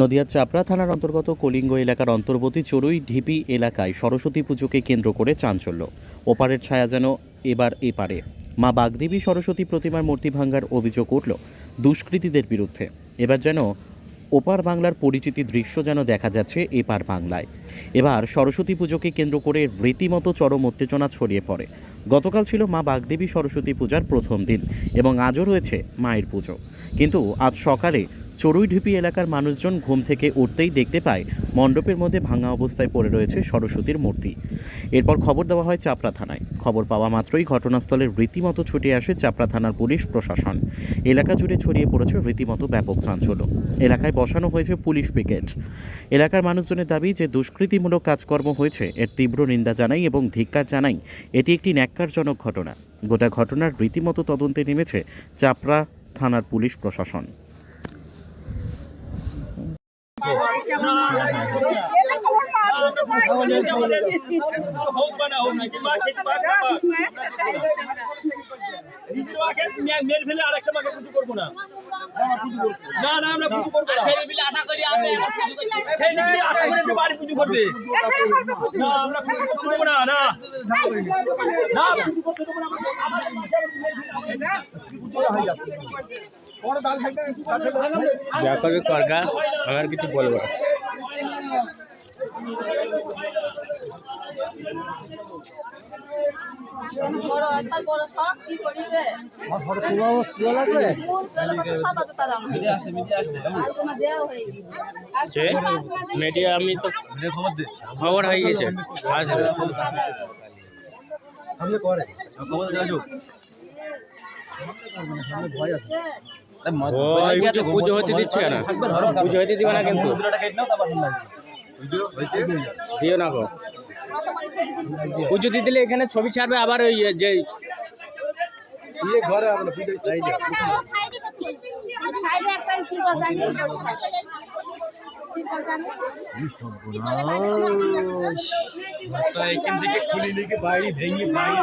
নদিয়ার চাপড়া থানার অন্তর্গত কলিঙ্গ এলাকার অন্তর্বর্তী চড়ুই ঢিপি এলাকায় সরস্বতী পুজোকে কেন্দ্র করে চাঞ্চল্য। ওপারের ছায়া যেন এবার এপারে। মা বাগদেবী সরস্বতী প্রতিমার মূর্তি ভাঙ্গার অভিযোগ উঠল দুষ্কৃতীদের বিরুদ্ধে। এবার যেন ওপার বাংলার পরিচিতি দৃশ্য যেন দেখা যাচ্ছে এপার বাংলায়। এবার সরস্বতী পুজোকে কেন্দ্র করে রীতিমতো চরম উত্তেজনা ছড়িয়ে পড়ে। গতকাল ছিল মা বাগদেবী সরস্বতী পূজার প্রথম দিন এবং আজও রয়েছে মায়ের পুজো। কিন্তু আজ সকালে চড়ুইঢিপি এলাকার মানুষজন ঘুম থেকে উঠতেই দেখতে পায় মণ্ডপের মধ্যে ভাঙা অবস্থায় পড়ে রয়েছে সরস্বতীর মূর্তি। এরপর খবর দেওয়া হয় চাপড়া থানায়। খবর পাওয়া মাত্রই ঘটনাস্থলে রীতিমতো ছুটে আসে চাপড়া থানার পুলিশ প্রশাসন। এলাকা জুড়ে ছড়িয়ে পড়েছে রীতিমতো ব্যাপক চাঞ্চল্য। এলাকায় বসানো হয়েছে পুলিশ পিকেট। এলাকার মানুষজনের দাবি যে দুষ্কৃতিমূলক কাজকর্ম হয়েছে, এর তীব্র নিন্দা জানাই এবং ধিক্কার জানাই এটি একটি ন্যাক্কারজনক ঘটনা। গোটা ঘটনার রীতিমতো তদন্তে নেমেছে চাপড়া থানার পুলিশ প্রশাসন। নিজের মাকে মেরে ফেলে আরেকটা মাকে পুজো করব না না না আমরা পুজো করব না ছেলেপিলে আশা করি আছে সেই দিকে আশা করে যে বাড়ি পুজো করবে না আমরা পুজো করতে না না না পুজো করতে দেবো না আমাদের করবে করগা আমার কিছু বলব না। আর হয়ে গেছে। আমি তো খবর হয়ে গেছে আসবে ওই তো পুজো দিচ্ছে না। পুজো হতে দিবে না কিন্তু। দিও না গো। পুজো দিয়ে দিলে এখানে ছবি ছাড়বে আবার ওই যে টাঙিয়ে এখান থেকে খুলি বাইরে ভেঙে বাইরে